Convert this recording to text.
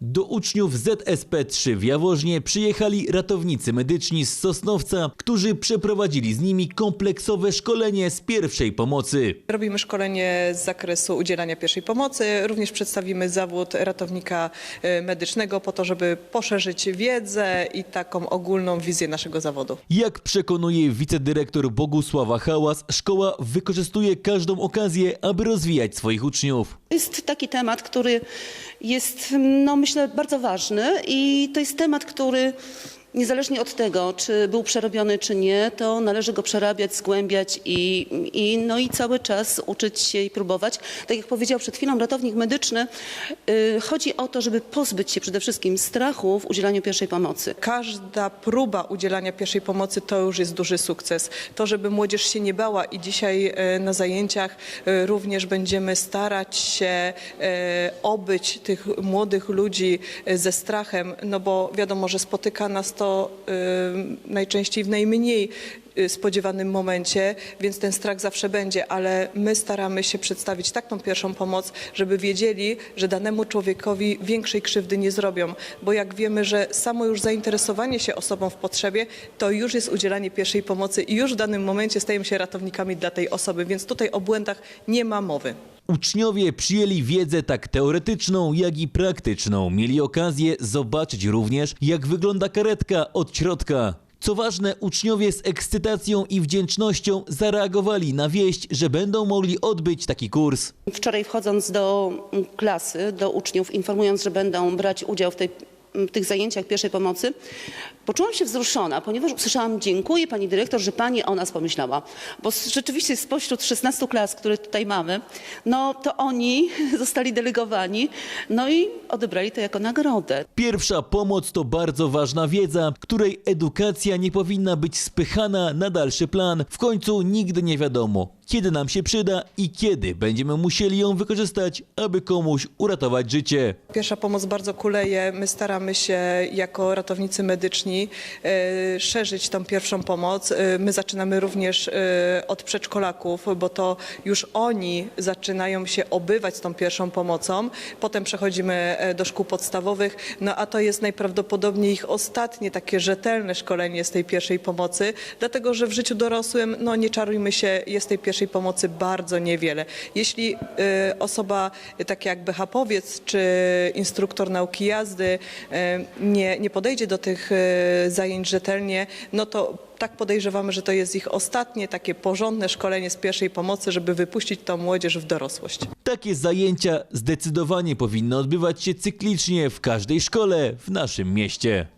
Do uczniów ZSP-3 w Jaworznie przyjechali ratownicy medyczni z Sosnowca, którzy przeprowadzili z nimi kompleksowe szkolenie z pierwszej pomocy. Robimy szkolenie z zakresu udzielania pierwszej pomocy. Również przedstawimy zawód ratownika e, medycznego po to, żeby poszerzyć wiedzę i taką ogólną wizję naszego zawodu. Jak przekonuje wicedyrektor Bogusława Hałas, szkoła wykorzystuje każdą okazję, aby rozwijać swoich uczniów. Jest taki temat, który jest, no myślę, bardzo ważny i to jest temat, który niezależnie od tego, czy był przerobiony, czy nie, to należy go przerabiać, zgłębiać i, i, no i cały czas uczyć się i próbować. Tak jak powiedział przed chwilą ratownik medyczny, y, chodzi o to, żeby pozbyć się przede wszystkim strachu w udzielaniu pierwszej pomocy. Każda próba udzielania pierwszej pomocy to już jest duży sukces. To, żeby młodzież się nie bała i dzisiaj e, na zajęciach e, również będziemy starać się obyć tych młodych ludzi ze strachem, no bo wiadomo, że spotyka nas to e, najczęściej w najmniej spodziewanym momencie, więc ten strach zawsze będzie, ale my staramy się przedstawić taką pierwszą pomoc, żeby wiedzieli, że danemu człowiekowi większej krzywdy nie zrobią, bo jak wiemy, że samo już zainteresowanie się osobą w potrzebie, to już jest udzielanie pierwszej pomocy i już w danym momencie stajemy się ratownikami dla tej osoby, więc tutaj o błędach nie ma mowy. Uczniowie przyjęli wiedzę tak teoretyczną, jak i praktyczną. Mieli okazję zobaczyć również, jak wygląda karetka od środka. Co ważne, uczniowie z ekscytacją i wdzięcznością zareagowali na wieść, że będą mogli odbyć taki kurs. Wczoraj wchodząc do klasy, do uczniów, informując, że będą brać udział w tej, tych zajęciach pierwszej pomocy, poczułam się wzruszona, ponieważ usłyszałam dziękuję pani dyrektor, że pani o nas pomyślała. Bo rzeczywiście spośród 16 klas, które tutaj mamy, no to oni zostali delegowani, no i odebrali to jako nagrodę. Pierwsza pomoc to bardzo ważna wiedza, której edukacja nie powinna być spychana na dalszy plan. W końcu nigdy nie wiadomo, kiedy nam się przyda i kiedy będziemy musieli ją wykorzystać, aby komuś uratować życie. Pierwsza pomoc bardzo kuleje. My staramy się jako ratownicy medyczni e, szerzyć tą pierwszą pomoc. E, my zaczynamy również e, od przedszkolaków, bo to już oni zaczynają się obywać z tą pierwszą pomocą. Potem przechodzimy do szkół podstawowych, no a to jest najprawdopodobniej ich ostatnie takie rzetelne szkolenie z tej pierwszej pomocy, dlatego że w życiu dorosłym, no nie czarujmy się, jest tej pierwszej pomocy bardzo niewiele. Jeśli e, osoba e, tak jak BHP-owiec czy instruktor nauki jazdy e, nie, nie podejdzie do tych zajęć rzetelnie, no to tak podejrzewamy, że to jest ich ostatnie takie porządne szkolenie z pierwszej pomocy, żeby wypuścić tą młodzież w dorosłość. Takie zajęcia zdecydowanie powinny odbywać się cyklicznie w każdej szkole w naszym mieście.